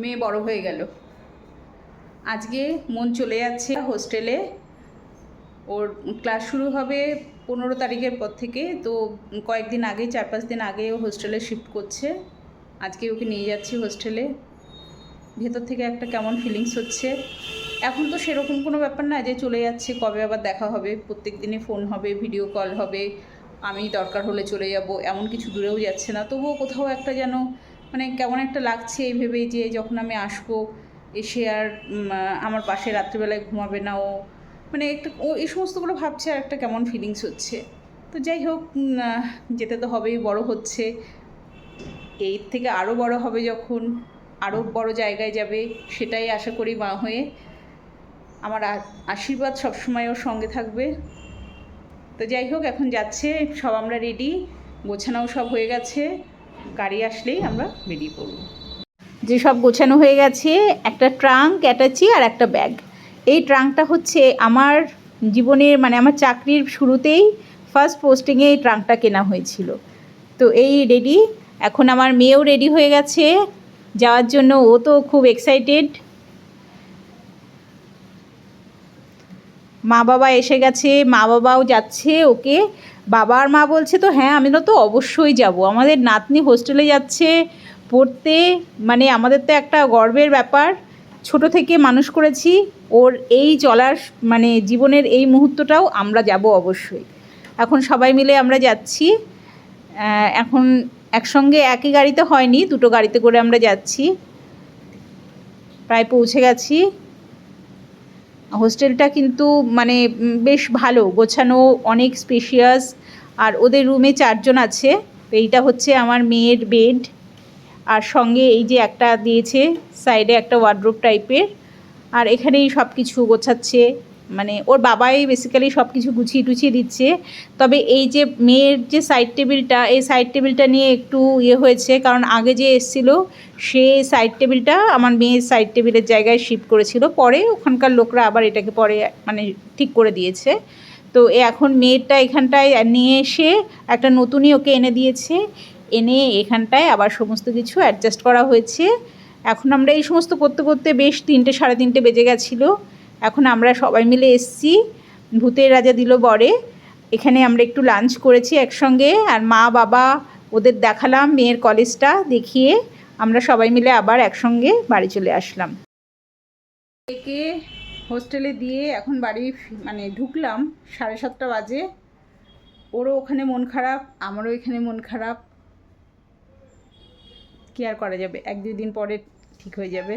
মেয়ে বড় হয়ে গেল। আজকে মন চলে যাচ্ছে হোস্টেলে ওর ক্লাস শুরু হবে পনেরো তারিখের পর থেকে, তো কয়েকদিন আগে চার পাঁচ দিন আগে ও হোস্টেলে শিফট করছে। আজকে ওকে নিয়ে যাচ্ছি হোস্টেলে ভেতর থেকে একটা কেমন ফিলিংস হচ্ছে। এখন তো সেরকম কোনো ব্যাপার না যে চলে যাচ্ছে, কবে আবার দেখা হবে, প্রত্যেক দিনই ফোন হবে ভিডিও কল হবে। আমি দরকার হলে চলে যাব, এমন কিছু দূরেও যাচ্ছে না। তবুও কোথাও একটা যেন মানে কেমন একটা লাগছে এই ভেবেই যে যখন আমি আসব, এসে আর আমার পাশে রাত্রিবেলায় ঘুমাবে না ও। মানে একটা, ও এই সমস্তগুলো ভাবছে আর একটা কেমন ফিলিংস হচ্ছে। তো যাই হোক যেতে তো হবেই, বড় হচ্ছে। এর থেকে আরও বড় হবে যখন আরও বড় জায়গায় যাবে, সেটাই আশা করি মা হয়ে। আমার আশীর্বাদ সবসময় ওর সঙ্গে থাকবে। তো যাই হোক, এখন যাচ্ছে, সব আমরা রেডি গোছানাও সব হয়ে গেছে। গাড়ি আসলেই আমরা বেরিয়ে পড়ব। যে সব গোছানো হয়ে গেছে, একটা ট্রাঙ্ক অ্যাটাচি আর একটা ব্যাগ। এই ট্রাঙ্কটা হচ্ছে আমার জীবনের মানে আমার চাকরির শুরুতেই ফার্স্ট পোস্টিংয়ে এই ট্রাঙ্কটা কেনা হয়েছিল। তো এই রেডি এখন আমার মেয়েও রেডি হয়ে গেছে। যাওয়ার জন্য ও তো খুব এক্সাইটেড মা বাবা এসে গেছে, মা বাবাও যাচ্ছে, ওকে বাবার মা বলছে তো হ্যাঁ আমি না তো অবশ্যই যাব। আমাদের নাতনি হোস্টেলে যাচ্ছে পড়তে মানে আমাদের তো একটা গর্বের ব্যাপার। ছোট থেকে মানুষ করেছি, ওর এই চলার মানে জীবনের এই মুহূর্তটাও আমরা যাব অবশ্যই। এখন সবাই মিলে আমরা যাচ্ছি। এখন একসঙ্গে একই গাড়িতে হয়নি, দুটো গাড়িতে করে আমরা যাচ্ছি। প্রায় পৌঁছে গেছি। হোস্টেলটা কিন্তু মানে বেশ ভালো। গোছানো অনেক স্পেশিয়াস আর ওদের রুমে চারজন আছে। এইটা হচ্ছে আমার মেয়ের বেড আর সঙ্গে এই যে একটা দিয়েছে সাইডে একটা ওয়ার্ড্রোব টাইপের আর এখানেই সব কিছু গোছাচ্ছে। মানে ওর বাবাই বেসিক্যালি সব কিছু গুছিয়ে টুছিয়ে দিচ্ছে। তবে এই যে মেয়ের যে সাইড টেবিলটা এই সাইড টেবিলটা নিয়ে একটু ইয়ে হয়েছে, কারণ আগে যে এসছিল, সে সাইড টেবিলটা আমার মেয়ের সাইড টেবিলের জায়গায় শিফট করেছিল। পরে ওখানকার লোকরা আবার এটাকে পরে মানে ঠিক করে দিয়েছে। তো এখন মেয়েরটা এখানটায় নিয়ে এসে একটা নতুনই ওকে এনে দিয়েছে। এনে এখানটায় আবার সমস্ত কিছু অ্যাডজাস্ট করা হয়েছে। এখন আমরা এই সমস্ত করতে করতে বেশ তিনটে, সাড়ে তিনটে বেজে গেছিল। এখন আমরা সবাই মিলে এসছি। ভূতের রাজা দিল বরে। এখানে আমরা একটু লাঞ্চ করেছি একসঙ্গে। আর মা, বাবা ওদের দেখালাম মেয়ের কলেজটা দেখিয়ে। আমরা সবাই মিলে আবার একসঙ্গে বাড়ি চলে আসলাম। একে হোস্টেলে দিয়ে এখন বাড়ি মানে ঢুকলাম সাড়ে সাতটা বাজে। ওরও ওখানে মন খারাপ, আমারও এখানে মন খারাপ। কি আর করা যাবে? এক দুই দিন পরে ঠিক হয়ে যাবে।